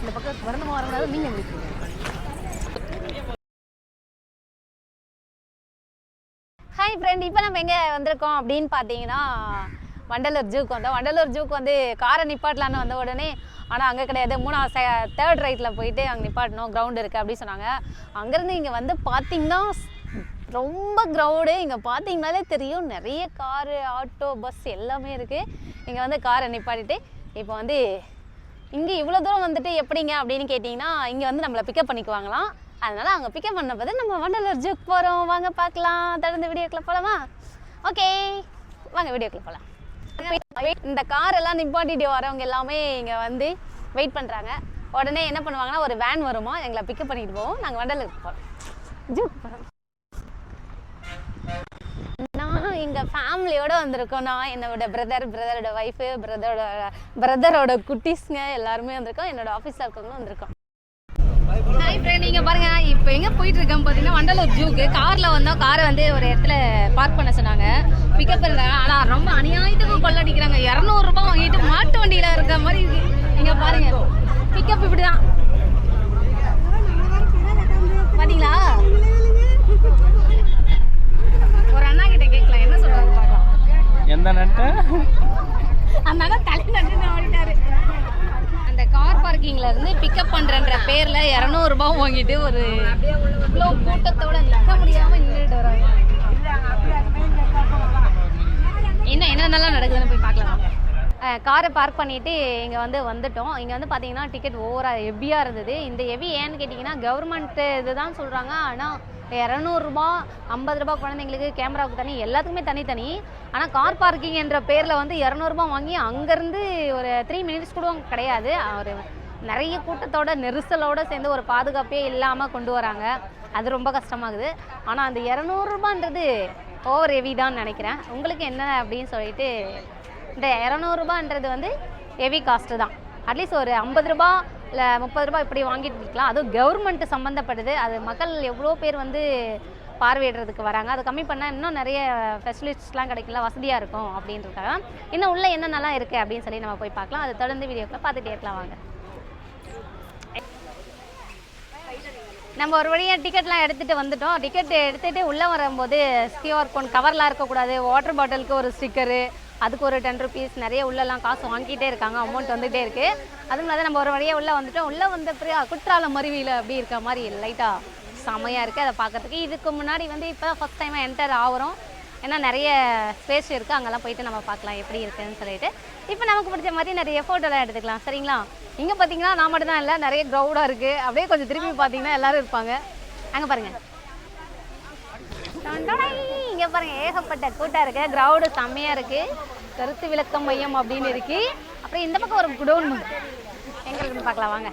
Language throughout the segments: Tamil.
இந்த பக்கம் வரணுமா வரக்கூடாது நீங்கள் முடிக்கிறீங்க ஹாய் ஃப்ரெண்ட் இப்போ நம்ம எங்கே வந்திருக்கோம் அப்படின்னு பார்த்தீங்கன்னா வண்டலூர் ஜூக்கு வந்தோம். வண்டலூர் ஜூக்கு வந்து காரை நிப்பாட்டலான்னு வந்த உடனே ஆனால் அங்கே கிடையாது. மூணாவது தேர்ட் ரைட்டில் போயிட்டு அங்கே நிப்பாட்டணும். கிரவுண்ட் இருக்குது அப்படின்னு சொன்னாங்க. அங்கேருந்து இங்கே வந்து பார்த்தீங்கன்னா ரொம்ப க்ரௌடு இங்கே பார்த்தீங்கனாலே தெரியும். நிறைய காரு ஆட்டோ பஸ் எல்லாமே இருக்குது இங்கே வந்து காரை நிப்பாட்டிட்டு இப்போ வந்து இங்கே இவ்வளோ தூரம் வந்துட்டு எப்படிங்க அப்படின்னு கேட்டிங்கன்னா இங்கே வந்து நம்மளை பிக்கப் பண்ணிக்குவாங்களாம். அதனால் அங்கே பிக்கப் பண்ண போது நம்ம வண்டலூர் ஜூக் போகிறோம் வாங்க பார்க்கலாம். தொடர்ந்து வீடியோக்குள்ளே போகலாமா ஓகே. வாங்க வீடியோக்குள்ளே போகலாம் இந்த கார் எல்லாம் நிப்பாட்டிட்டு வரவங்க எல்லாமே இங்கே வந்து வெயிட் பண்ணுறாங்க உடனே என்ன பண்ணுவாங்கன்னா ஒரு வேன் வருமா? எங்களை பிக்கப் பண்ணிட்டு போவோம். நாங்கள் வண்டலூருக்கு போகிறோம் ஜூக் போகிறோம் எங்கள் ஃபேமிலியோடு வந்திருக்கோம். நான் என்னோட பிரதர் பிரதரோட ஒய்ஃபு பிரதரோட பிரதரோட குட்டீஸ்ங்க எல்லாருமே வந்திருக்கோம். என்னோட ஆஃபீஸில் இருக்கவங்களும் வந்திருக்கோம். ஹாய் ஃப்ரெண்ட் நீங்கள் பாருங்க. இப்போ எங்கே போயிட்டு இருக்கோம் பார்த்தீங்கன்னா வண்டலூர் ஜூக்கு. காரில் வந்தோம். காரை வந்து ஒரு இடத்துல பார்க் பண்ண சொன்னாங்க. பிக்கப் இருந்தாங்க. ஆனால் ரொம்ப அநியாயத்துக்கு கொள்ளடிக்கிறாங்க இரநூறுபா வாங்கிட்டு மாட்டு வண்டியில் இருக்கிற மாதிரி நீங்கள் பாருங்கள் பாருங்க. பிக்கப் இப்படி தான் பார்த்தீங்களா ஒரு அண்ணா கிட்ட கேட்கலாம் என்ன சொல்றாங்க பார்க்கலாம் எந்த நட்டு அந்த அண்ணா தலை நட்டு ஓடிட்டாரு அந்த கார் பார்க்கிங்ல இருந்து பிக்கப் பண்றன்ற பேர்ல 200 ரூபாய் வாங்கிட்டு ஒரு இவ்வளோ கூட்டத்தோட நிற்க முடியாம நின்றுட்டு வராங்க. என்ன என்னென்னலாம் நடக்குதுன்னு போய் பார்க்கலாம்? காரை பார்க் பண்ணிட்டு இங்கே வந்து வந்துட்டோம். இங்கே வந்து பார்த்தீங்கன்னா டிக்கெட் ஓவராக ஹெவியாக இருந்தது. இந்த ஹெவி ஏன்னு கேட்டிங்கன்னா கவர்மெண்ட் இதுதான் சொல்கிறாங்க ஆனால் இரநூறுபா ஐம்பது ரூபா குழந்தைங்களுக்கு கேமராவுக்கு தனி எல்லாத்துக்குமே தனித்தனி. ஆனால் கார் பார்க்கிங் என்ற பேரில் வந்து இரநூறுபா வாங்கி அங்கேருந்து ஒரு த்ரீ மினிட்ஸ் கூட கிடையாது. ஒரு நிறைய கூட்டத்தோட நெரிசலோட சேர்ந்து ஒரு பாதுகாப்பே இல்லாமல் கொண்டு வராங்க. அது ரொம்ப கஷ்டமாகுது. ஆனால் அந்த இரநூறுபான்றது ஓவர் ஹெவி தான் நினைக்கிறேன். உங்களுக்கு என்ன அப்படின்னு சொல்லிட்டு இந்த இரநூறுபான்றது வந்து ஹெவி காஸ்ட்டு தான். அட்லீஸ்ட் ஒரு ஐம்பது ரூபா இல்லை முப்பது ரூபா இப்படி வாங்கிட்டு இருக்கலாம். அதுவும் கவர்மெண்ட் சம்மந்தப்படுது அது மக்கள் எவ்வளோ பேர் வந்து பார்வையிடுறதுக்கு வராங்க. அதை கம்மி பண்ணால் இன்னும் நிறைய ஃபெசிலிட்டிஸ்லாம் கிடைக்கல வசதியாக இருக்கும் அப்படின்றதுக்காக. இன்னும் உள்ளே என்னென்னலாம் இருக்குது அப்படின்னு சொல்லி நம்ம போய் பார்க்கலாம். அதை தொடர்ந்து வீடியோக்குள்ள பார்த்துட்டே இருக்கலாம் வாங்க. நம்ம ஒரு வழியாக டிக்கெட்லாம் எடுத்துகிட்டு வந்துட்டோம். டிக்கெட் எடுத்துகிட்டு உள்ளே வரும்போது ஸ்கியூஆர் கோன் கவர்லாம் இருக்கக்கூடாது வாட்டர் பாட்டிலுக்கு ஒரு ஸ்டிக்கரு அதுக்கு ஒரு டென் ருபீஸ் நிறைய உள்ளெல்லாம் காசு வாங்கிட்டே இருக்காங்க. அமௌண்ட் வந்துகிட்டே இருக்குது அதுவும் இல்லாத நம்ம ஒரு வழியாக உள்ளே வந்துட்டோம். உள்ளே வந்த பிரியா குற்றாலம் மருவியில் அப்படி இருக்க மாதிரி லைட்டாக செமையாக இருக்குது அதை பார்க்கறதுக்கு இதுக்கு முன்னாடி வந்து இப்போ ஃபஸ்ட் டைம் என்டர் ஆகிறோம். ஏன்னா நிறைய ஸ்பேஸ் இருக்குது அங்கெல்லாம் போயிட்டு நம்ம பார்க்கலாம் எப்படி இருக்குன்னு சொல்லிட்டு. இப்போ நமக்கு பிடிச்ச மாதிரி நிறைய ஃபோட்டோலாம் எடுத்துக்கலாம். சரிங்களா? இங்கே பார்த்தீங்கன்னா நான் மட்டும் தான் இல்லை நிறைய க்ரௌடாக இருக்குது அப்படியே கொஞ்சம் திரும்பி பார்த்தீங்கன்னா எல்லாரும் இருப்பாங்க. அங்கே பாருங்கள் இங்கே பாருங்க ஏகப்பட்ட கூட்டம் இருக்கு. க்ரௌடு செம்மையாக இருக்கு. கருத்து விளக்கம் மையம் அப்படின்னு இருக்கு. அப்புறம் இந்த பக்கம் ஒரு குடோன் எங்க இருக்குன்னு பார்க்கலாம் வாங்க.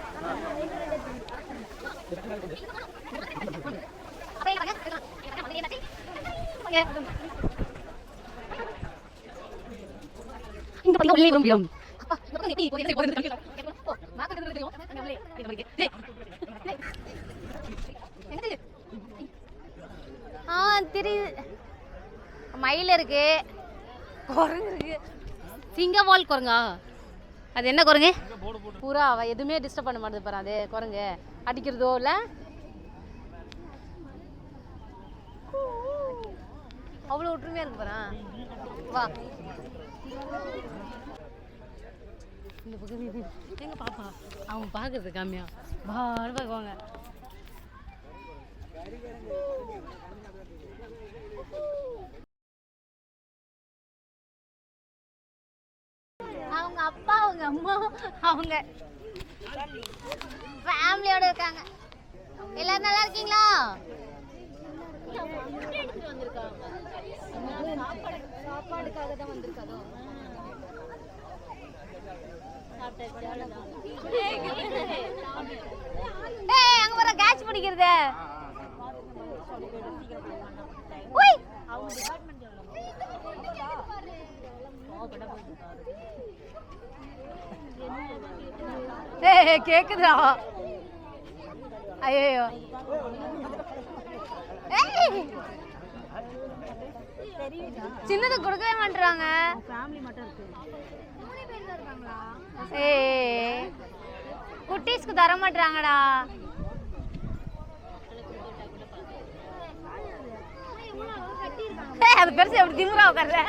இங்க இந்த பக்கம் உள்ளே, இங்க ஆ தெரியுது. மயில் இருக்கு. குரங்கு இருக்கு. சிங்கவால் குரங்கா? அது என்ன குரங்கு? புறா எதுவுமே டிஸ்டர்ப் பண்ண மாட்டேது பாரு அது குரங்கு. அடிக்கிறதோ இல்லை அவ்வளோ ஒற்றுமையா இருக்கு பாரு வா. இந்த பக்கம் இது. எங்க பாப்பா? அவங்க பாக்குறது காமியா வா பார்க்குவாங்க அவங்க அப்பா அவங்க அம்மா அவங்க ஃபேமிலியோட இருக்காங்க. எல்லாரும் நல்லா இருக்கீங்களா? சாப்பாடுக்காக தான் வந்திருக்காதோ? ஏய் அங்க வர கேட்ச் பிடிக்கிறது. ஏய் கேக்குதா ஐயோ சின்னது கொடுக்கவே மாட்டாங்க ஃபேமிலி மட்டும் இருக்கு ஏய் குட்டீஸ்க்கு தர மாட்டாங்கடா அது பெருசு எப்படி திமுறா உட்கார்ற?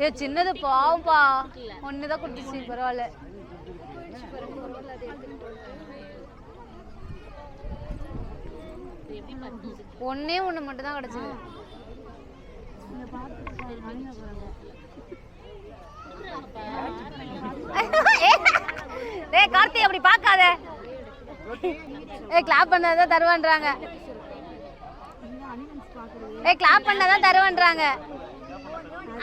ஏ சின்னது பாவம்பா ஒண்ணுதான் குட்டிச்சு பரவாயில்ல. ஒன்னே ஒண்ணு மட்டும் தான் கிடைச்சது. ஏய் கார்த்தி அப்படி பார்க்காத. ஏய் கிளாப் பண்ணாதான் தருவான்றாங்க. ஏய் கிளாப் பண்ணாதான் தருவான்றாங்க.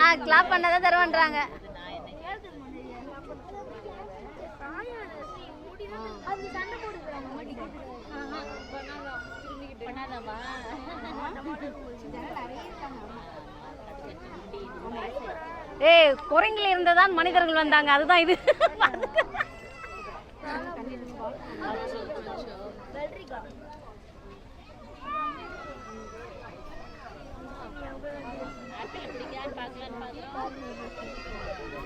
ஆ கிளாப் பண்ணாதான் தருவான்றாங்க. ஏய் குரங்கில் இருந்ததான் மனிதர்கள் வந்தாங்க. அதுதான் இது.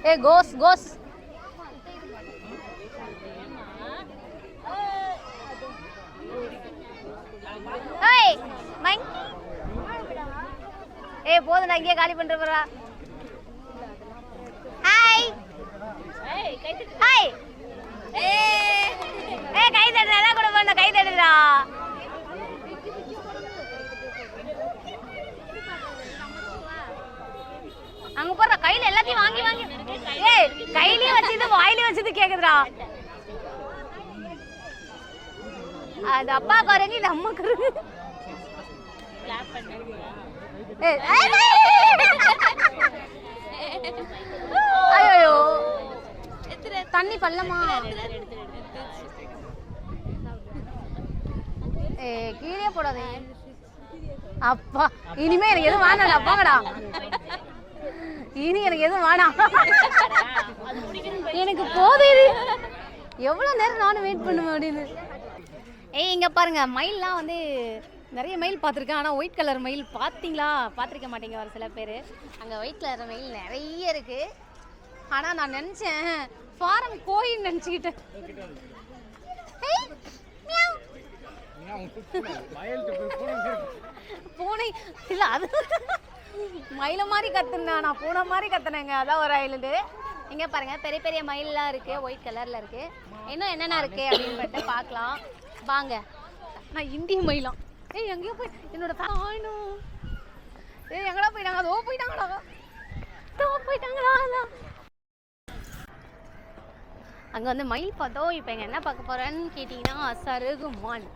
ஏ கோஸ் கோஸ் ஏய் மைங் ஏய் போதும் நான் இங்கேயே காலி பண்ணிட்டு போறா. ஹாய் ஹாய் ஏய் கை தட்டுறா கூட பண்ண கை தட்டுறா அங்க போற கையில எல்லாத்தையும் வாங்கி வாங்கி. ஏய் கையிலயும் வச்சது வாயிலயும் வச்சது கேக்குதுடா. அது அப்பா குரங்கு இது அம்மா குரங்கு ஐயோ தண்ணி பள்ளமா? ஏ கீழே போடாதே. அப்பா இனிமே எனக்கு எதுவும் வேணாம்டா போங்கடா. இனி எனக்கு எதுவும் வேணாம். எனக்கு இது எவ்வளோ நேரம் நானும் வெயிட் பண்ணுவேன் அப்படின்னு. ஏய் இங்கே பாருங்க மயில்லாம் வந்து நிறைய மயில் பார்த்துருக்கேன். ஆனால் ஒயிட் கலர் மயில் பார்த்தீங்களா? பார்த்துருக்க மாட்டீங்க ஒரு சில பேர். அங்கே ஒயிட் கலர் மயில் நிறைய இருக்குது ஆனால் நான் நினச்சேன் ஃபாரம் கோயில் நினச்சிக்கிட்டேன் பூனை இல்லை அது மயில மாதிரி கத்துனேன். நான் பூனை மாதிரி கத்துனேங்க. அதான் ஒரு ஐலண்டு இங்கே பாருங்க பெரிய பெரிய மயிலெலாம் இருக்குது ஒயிட் கலரில் இருக்குது இன்னும் என்னென்ன இருக்குது அப்படின்னு பார்த்து பார்க்கலாம். வாங்க. நான் இந்திய மயிலாம் ஏய் எங்கேயோ போய் என்னோட ஆயினும் ஏய் எங்கடா போயிட்டாங்க? அதோ போயிட்டாங்கடா அதோ போயிட்டாங்களா? அங்கே வந்து மயில் பார்த்தோம் இப்போ எங்கள் என்ன பார்க்க போகிறேன்னு கேட்டிங்கன்னா சருகு மான்.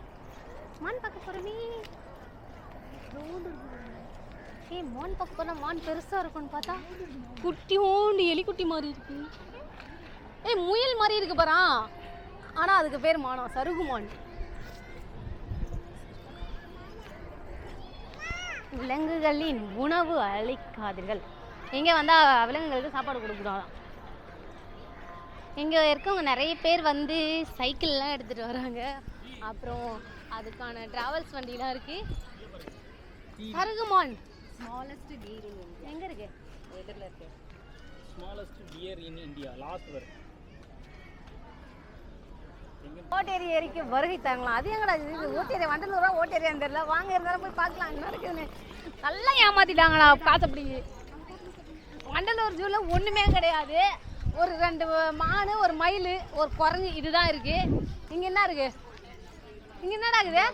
மான் பார்க்க போகிறமே ஏய் மான் பார்க்க போனால் மான் பெருசாக இருக்கும்னு பார்த்தா குட்டியோண்டு எலிக்குட்டி மாதிரி இருக்கு. ஏய் முயல் மாதிரி இருக்கு பாரா. ஆனால் அதுக்கு பேர் மானம் சருகு மான். விலங்குகளின் உணவு அளிக்காதீர்கள். இங்கே வந்தால் விலங்குகளுக்கு சாப்பாடு கொடுக்கூடாதான் இங்கே இருக்கவங்க நிறைய பேர் வந்து சைக்கிள்லாம் எடுத்துகிட்டு வராங்க. அப்புறம் அதுக்கான டிராவல்ஸ் வண்டிலாம் இருக்கு. சருகுமான். ஸ்மாலஸ்ட் இந்தியா எங்கே இருக்கு? எதிரில் இருக்கு. Smallest dear in India last வரை ஓட்டேரி ஏரிக்கு வருகை தரலாம். அது எங்கடா இது? இது ஓட்டேரி வண்டலூரா ஓட்டேரியான்னு தெரியல. வாங்க இருந்தாலும் போய் பார்க்கலாம். என்ன இருக்குதுன்னு. நல்லா ஏமாத்திட்டாங்களா காசு அப்படி. வண்டலூர் ஜூவில் ஒன்றுமே கிடையாது. ஒரு ரெண்டு மான் ஒரு மயில் ஒரு குரங்கு இதுதான் இருக்கு. இங்கே என்ன இருக்கு? இங்கே என்னடா இருக்குது?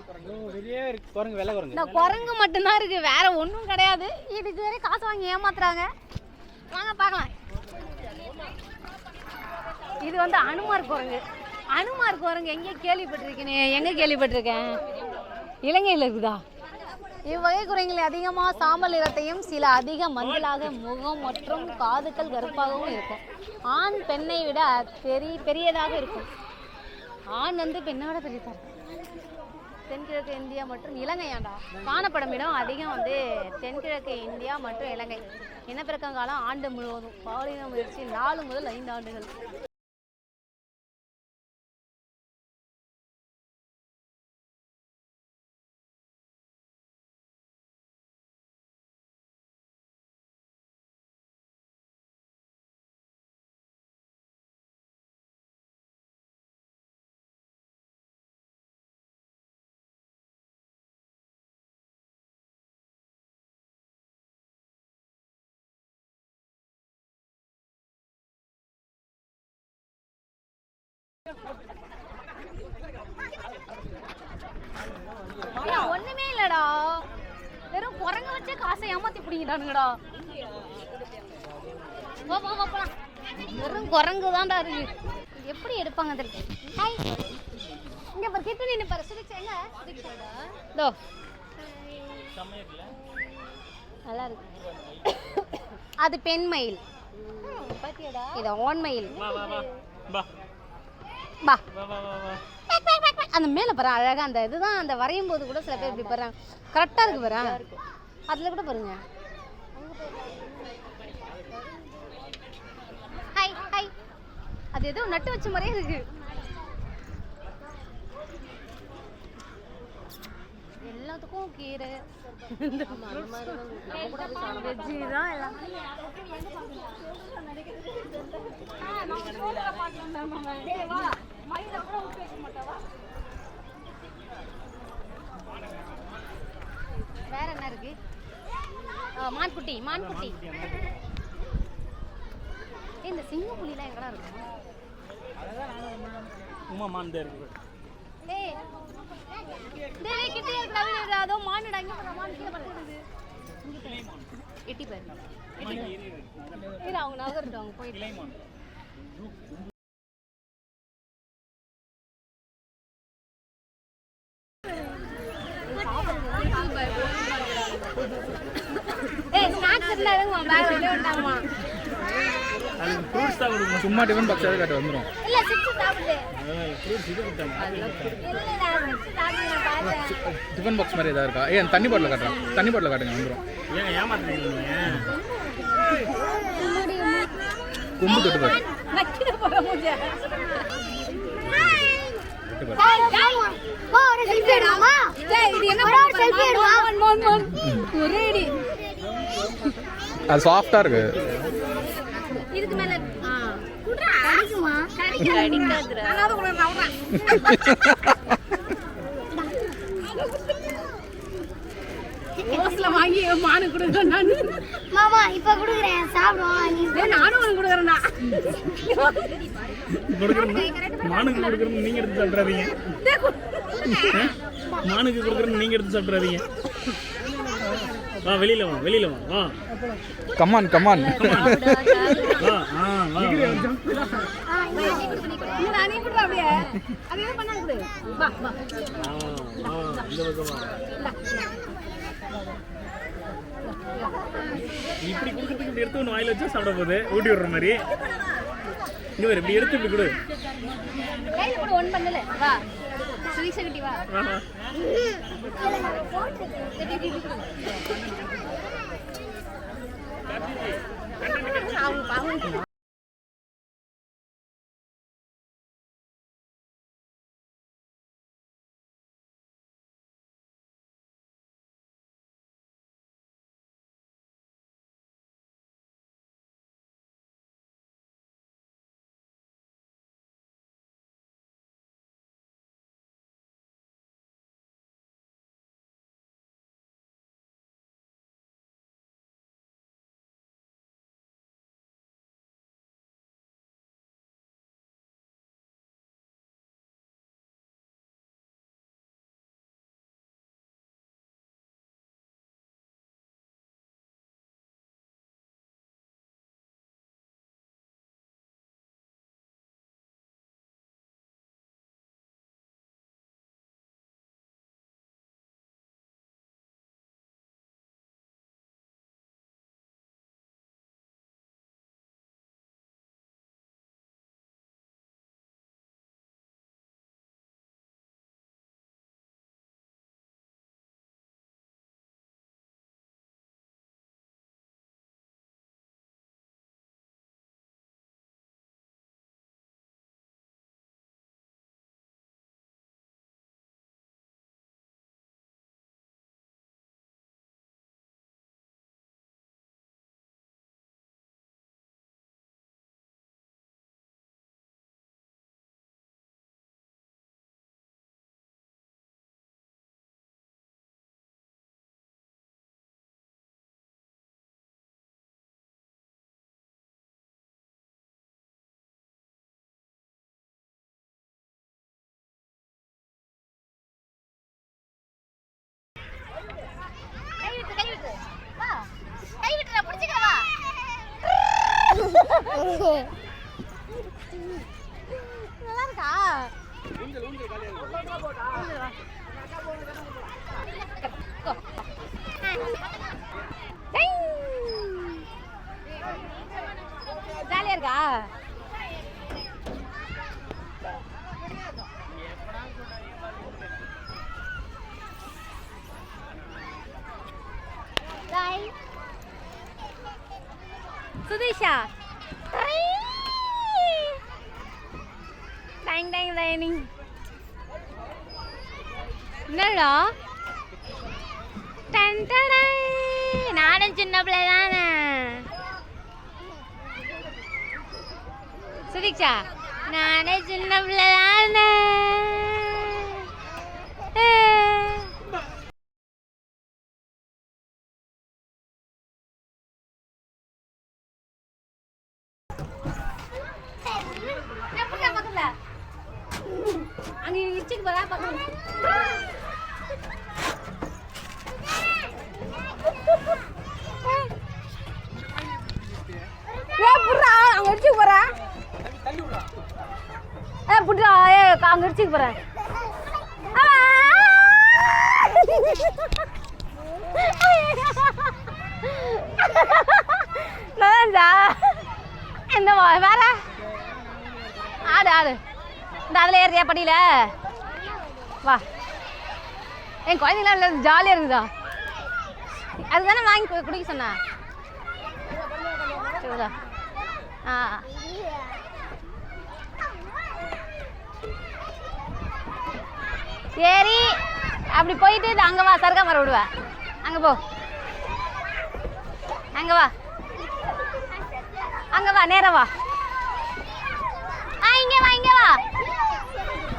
குரங்கு வெள்ளை குரங்கு. இந்த குரங்கு மட்டும்தான் இருக்கு வேற ஒன்றும் கிடையாது. இதுக்கு வேற காசு வாங்கி ஏமாத்துறாங்க. வாங்க பார்க்கலாம். இது வந்து அனுமார் குரங்கு. அனுமார் குரங்கு எங்கே கேள்விப்பட்டிருக்கேனே எங்கே கேள்விப்பட்டிருக்கேன்? இலங்கையில் இருக்குதா? இவ்வகை குரங்கில் அதிகமாக சாம்பல் நிறத்தையும் சில அதிக மஞ்சளாக முகம் மற்றும் காதுகள் கருப்பாகவும் இருக்கும். ஆண் பெண்ணை விட பெரிய பெரியதாக இருக்கும். ஆண் வந்து பெண்ணை விட இருக்கும். தென்கிழக்கு இந்தியா மற்றும் இலங்கை ஆண்டா. காணப்படும் இடம் அதிகம் வந்து தென்கிழக்கு இந்தியா மற்றும் இலங்கை. இனப்பெருக்கங்காலம் ஆண்டு முழுவதும். பாலின முயற்சி நாலு முதல் ஐந்து ஆண்டுகள். ஒண்ணுமே இல்லடா. வெறும் குரங்க வச்சே காசை ஏமாத்தி பிடிங்கிட்டானுங்கடா. வா வா வா வெறும் குரங்கு தான்டா இருக்கு. எப்படி எடுப்பாங்க தெரியல ஹாய் இங்க பாரு கிட்ட நின்னு பாரு. சுடிச்சேங்க தோ நல்லா இருக்கு. அது பெண் மயில். பாத்தியாடா? இது ஆண் மயில். பா அந்த மேலே பாரு அழகாக அந்த இதுதான் அந்த வரையும் போது கூட சில பேர் இப்படி பாருங்க கரெக்டாக இருக்கு பாரு அதில் கூட பாருங்க. ஹாய் ஹாய் அது ஏதோ நட்டு வச்ச மாதிரியே இருக்கு. எல்லாத்துக்கும் கீரை. வெஜ்ஜி தான் எல்லாம் வேற என்ன இருக்கு? மான்குட்டி மான்குட்டி. ஏய், இந்த சிங்க புலிலாம் எங்கடா இருக்கும் உமா மான் தான் இருக்கு. டேய் டேய் கிட்டே இருக்குடா வீடு அதோ மானுடா இங்க பாரு மான் கீழ பாரு. எட்டி பாரு. இரு அவங்க நகரட்டும் அவங்க போயிட்டு. சும்மா டிஃபன் பாக்ஸ் காட்டு வந்துடும் இல்ல சிப்ஸ் சாப்பிடு. ஃப்ரூட்ஸ் இது கொடுத்தாங்க இல்லடா சிப்ஸ் சாப்பிடு நான் பார்த்தேன் டிஃபன் பாக்ஸ் மாதிரி ஏதாவது இருக்கா? ஏன் தண்ணி பாட்டில் காட்டுறேன். தண்ணி பாட்டில் காட்டுங்க வந்துடும் ஏமாத்துறீங்க கொம்பு தொட்டு பாரு. அது சாஃப்டா இருக்கு. வாங்கி மானு கொடுக்கணும் மாமா இப்ப குடுக்குறேன். சாப்பிடுவோம் நீ ஏய், நானும் உனக்கு கொடுக்குறேன்டா. கொடுக்குறேன் மானுக்கு கொடுக்குறேன்னு நீங்க எடுத்து சாப்பிட்றாதீங்க மானுக்கு கொடுக்குறேன்னு நீங்க எடுத்து சாப்பிட்றாதீங்க வா வெளியில வா வெளியில வா வா. கமான் கமான் வா ஆ வா இப்படி குடுத்துட்டு இப்படி எடுத்து ஒன்று வாயில் வச்சா சாப்பிட போகுது. ஊட்டி விடுற மாதிரி. இங்கே இப்படி எடுத்து இப்படி கொடு. ஒன் பண்ணல வா சுதீஷா கிட்டி வா நல்லா இருக்கா ஜாலியா இருக்கா Bye. சுதீஷா டைங் டைங் டைனிங் என்னடா? டன் டடை. நானும் சின்ன பிள்ளை தானே. சுதீக்ஷா நானே சின்ன பிள்ளை தானே. அங்க இடிச்சுக்கு போறா பக்கத்துல ஏ புடுறா அங்க இடிச்சுக்கு போறேன் ஏ புடுறா ஏ அங்க இடிச்சுக்கு போறேன் நல்லாச்சா என்ன வா- வேற ஆடு ஆடு இந்த அதில் ஏறியா படியில? வா. என் குழந்தைங்களாம் இல்லை ஜாலியாக இருக்குதா அதுதானே வாங்கி குடிக்க சொன்னா? சரிதா ஆ. சரி அப்படி போயிட்டு இது அங்கே வா சருகா மரம் விடுவேன் அங்கே போ. அங்கே வா. அங்கே வா நேரம் வா. ஆ இங்கே வா இங்கே வா.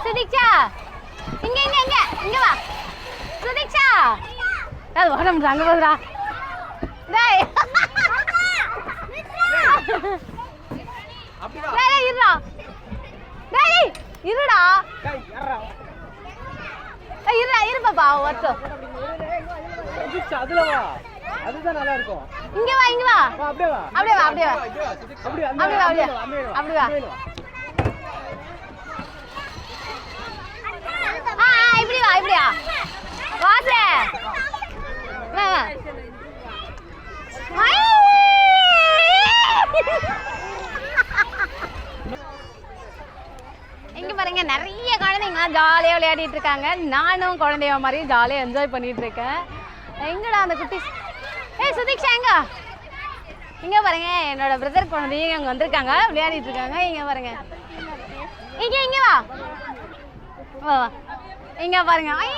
சுதீக்ஷா. இங்க இங்க இங்க இங்க வா. சுதீக்ஷா. அது வர முடியும் அங்க போதுடா. டேய். டேய் டேய், இருடா. டேய் டேய், இருடா ஏய், இருடா இரு பாப்பா ஒருத்தர் அதுல வா. அதுதான் நல்லா இருக்கும் இங்க வா இங்க வா. அப்படியே வா. அப்படியே வா அப்படியே வா. அப்படியே அப்படியே வா அப்படியே அப்படி வா ஆ ஆ, இப்படி வா இப்படி வா வாசே வா வா ஐ! இங்க பாருங்க நிறைய குழந்தைங்க ஜாலியாக விளையாடிட்டு இருக்காங்க. நானும் குழந்தைய மாதிரி ஜாலியாக என்ஜாய் பண்ணிட்டு இருக்கேன். எங்கடா அந்த குட்டி? ஏய் சுதீக்ஷா எங்க? இங்க பாருங்க என்னோட பிரதர் குழந்தையும் அங்க வந்திருக்காங்க. விளையாடிட்டு இருக்காங்க. இங்க பாருங்க. இங்க இங்க வா. வா வா. இங்க பாருங்க. ஐ!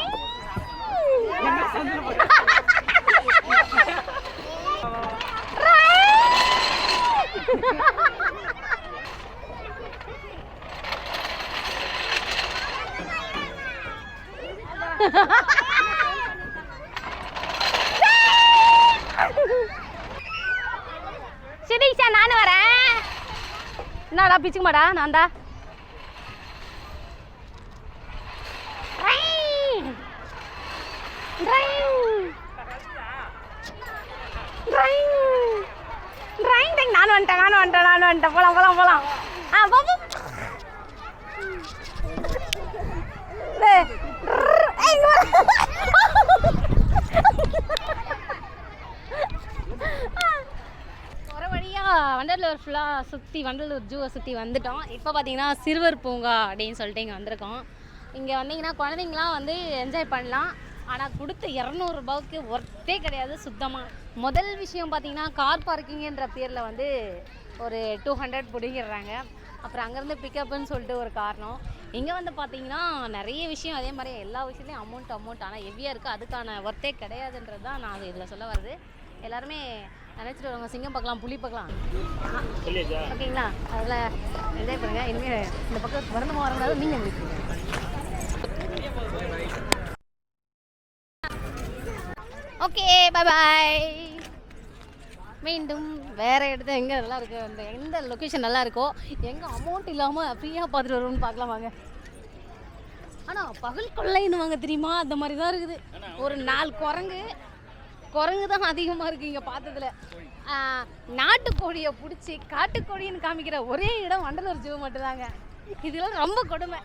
சிதீஷா நானும் வரேன். என்னடா பிச்சுக்க மாடா நான் தான் நான் வந்துட்டேன் நான் வந்துட்டேன் நான் வந்துட்டேன். போலாம் போலாம் போலாம். ஆ போ வண்டலூர் ஃபுல்லாக சுற்றி வண்டலூர் ஜூவை சுற்றி வந்துட்டோம். இப்போ பார்த்தீங்கன்னா சிறுவர் பூங்கா அப்படின்னு சொல்லிட்டு இங்கே வந்திருக்கோம். இங்கே வந்தீங்கன்னா குழந்தைங்களாம் வந்து என்ஜாய் பண்ணலாம். ஆனால் கொடுத்த இரநூறுபாவுக்கு ஒர்த்தே கிடையாது சுத்தமாக முதல் விஷயம் பார்த்தீங்கன்னா கார் பார்க்கிங்கன்ற பேரில் வந்து ஒரு டூ ஹண்ட்ரட் பிடிங்கிடுறாங்க. அப்புறம் அங்கேருந்து பிக்கப்புன்னு சொல்லிட்டு ஒரு காரணம். இங்கே வந்து பார்த்தீங்கன்னா நிறைய விஷயம் அதே மாதிரி எல்லா விஷயத்துலையும் அமௌண்ட் அமௌண்ட் ஆனால் ஹெவியாக இருக்குது அதுக்கான ஒர்த்தே கிடையாதுன்றது தான் நான் இதில் சொல்ல வருது எல்லாருமே நினச்சிட்டு வருவாங்க சிங்கம் பார்க்கலாம் புலி பார்க்கலாம். ஓகேங்களா? அதில் என்ஜாய் பண்ணுங்கள் இனிமேல் இந்த பக்கம் வரணுமா வரக்கூடாது நீங்கள் முடிப்பீங்க ஓகே பை பாய் மீண்டும் வேற இடத்துல எங்கே நல்லா இருக்கு? அந்த எந்த லொக்கேஷன் நல்லா இருக்கோ எங்கே அமௌண்ட் இல்லாமல் ஃப்ரீயாக பார்த்துட்டு வருவோம்னு பார்க்கலாம் வாங்க. ஆனால் பகல் கொள்ளைன்னுவாங்க தெரியுமா? அந்த மாதிரி தான் இருக்குது. ஒரு நாலு குரங்கு குரங்கு தான் அதிகமாக இருக்குது இங்கே பார்த்ததுல. நாட்டுக்கோழியை பிடிச்சி காட்டுக்கோழின்னு காமிக்கிற ஒரே இடம் வண்டலூர் ஜூ மட்டும்தாங்க. இதெல்லாம் ரொம்ப கொடுமை.